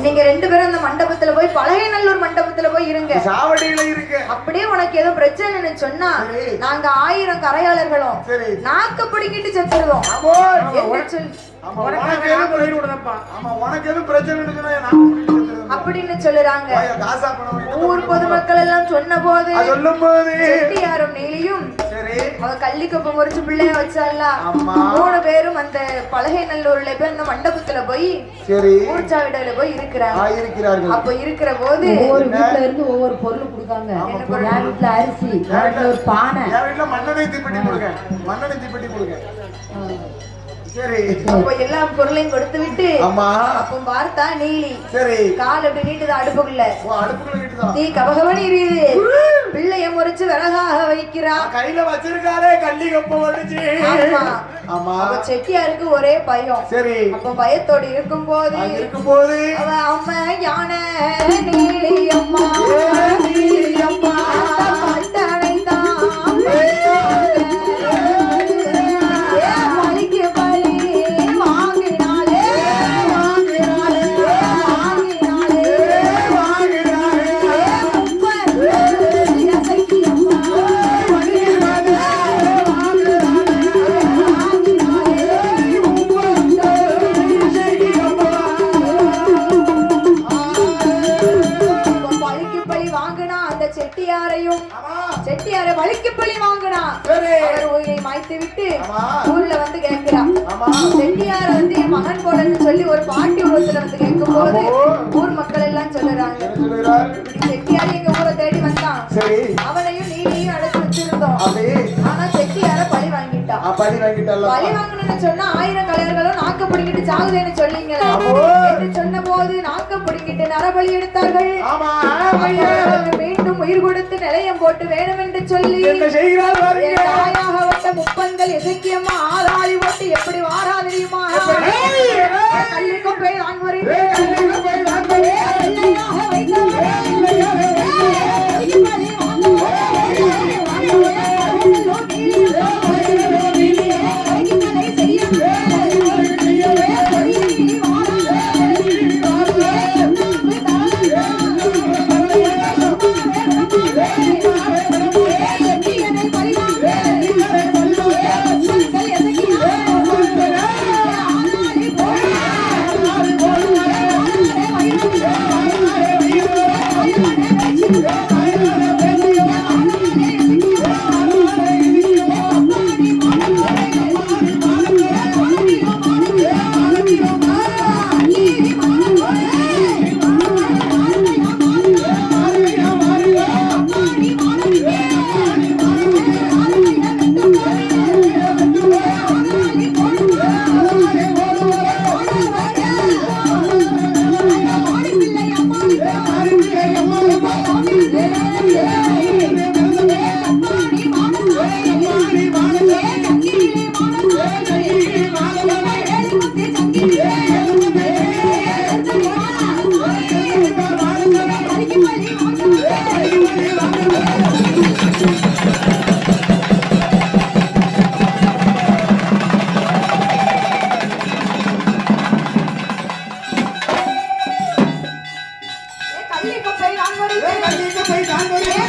நீங்க ரெண்டு பேரும் அந்த மண்டபத்துல போய் பழகைநல்லூர் மண்டபத்துல போய் இருங்க. சாவடியில இருக்கு. அப்படியே உனக்கு ஏதோ பிரச்சனைன்னு சொன்னா. நாங்க ஆயிரம் கரையாளர்களும் நாக்க பிடிக்கிட்டு செத்துருவோம். பிரச்சனை. அப்படின்னு சொல்லுறாங்க. ஊர் பொதுமக்கள் எல்லாம் சொன்ன போது சொல்லும் போது. செட்டியாரும் நீலியும் சரி அவ கள்ளிக்கொப்பை முறிச்சு பிள்ளைய வச்சால. மூணு பேரும் அந்த பலகை நல்லூர்ல போய் அந்த மண்டபத்துல போய் சரி. ஊர்ச்சாவிடையில போய் இருக்கிறாங்க. ஆயிருக்கிறார்கள் அப்ப இருக்கிற போது ஒவ்வொரு வீட்ல இருந்து ஒவ்வொரு பொருள் கொடுக்காங்க. என் வீட்ல அரிசி வீட்ல ஒரு பானை. என் வீட்டுல மண்ணெண்ணை தீப்பெட்டி கொடுங்க. மண்ணெண்ணெய் தீப்பெட்டி கொடுங்க. சரி. அப்ப எல்லா பொருளையும் கொடுத்து விட்டு ஆமா. அப்போ பார்த்தா நீலி. சரி. கால் அப்படி நீட்டுது அடுப்புக்குள்ள. அடுப்புக்குள்ள வீட்டுதான் தீ கபகவனி எரியுது. பிள்ளைய முறிச்சு விறகாக வைக்கிறா. கையில வச்சிருக்காரே கள்ளி கப்ப வந்துச்சு. ஆமா. ஆமா. அப்ப செட்டியாருக்கு ஒரே பயம். சரி. அப்ப பயத்தோடு இருக்கும் போது அது இருக்கும்போது அவ அம்மா யானை நீலி அம்மா. நீலி அம்மா. செட்டியாரை வலிக்கு பழி வாங்கினா. அவர் உயிரை மாய்த்து விட்டு. ஊர்ல வந்து கேட்கிறா ஆமா. செட்டியார வந்து என் மகன் போலன்னு சொல்லி ஒரு பாட்டி உருவத்துல வந்து கேட்கும் போது. ஊர் மக்கள் எல்லாம் சொல்லுறாங்க. செட்டியார் எங்க ஊரை தேடி வந்தான். அவனையும் நீனையும் அடைச்சு வச்சிருந்தோம். ஆனா செட்டியார பழி வாங்கிட்டான் பழி வாங்கணும்னு சொன்னா ஆயிரம் கலையர்களும் நாக்க பிடிக்கிட்டு சாகுதேன்னு. என்று சொன்ன போது நாக்க பிடிக்கிட்டு நரபலி எடுத்தார்கள். உயிர் கொடுத்து நிலையம் போட்டு வேணும் என்று சொல்லி முப்பன்கள் எசக்கியம்மா ஆதாளி போட்டு எப்படி வாரா தெரியுமா 可以讲给你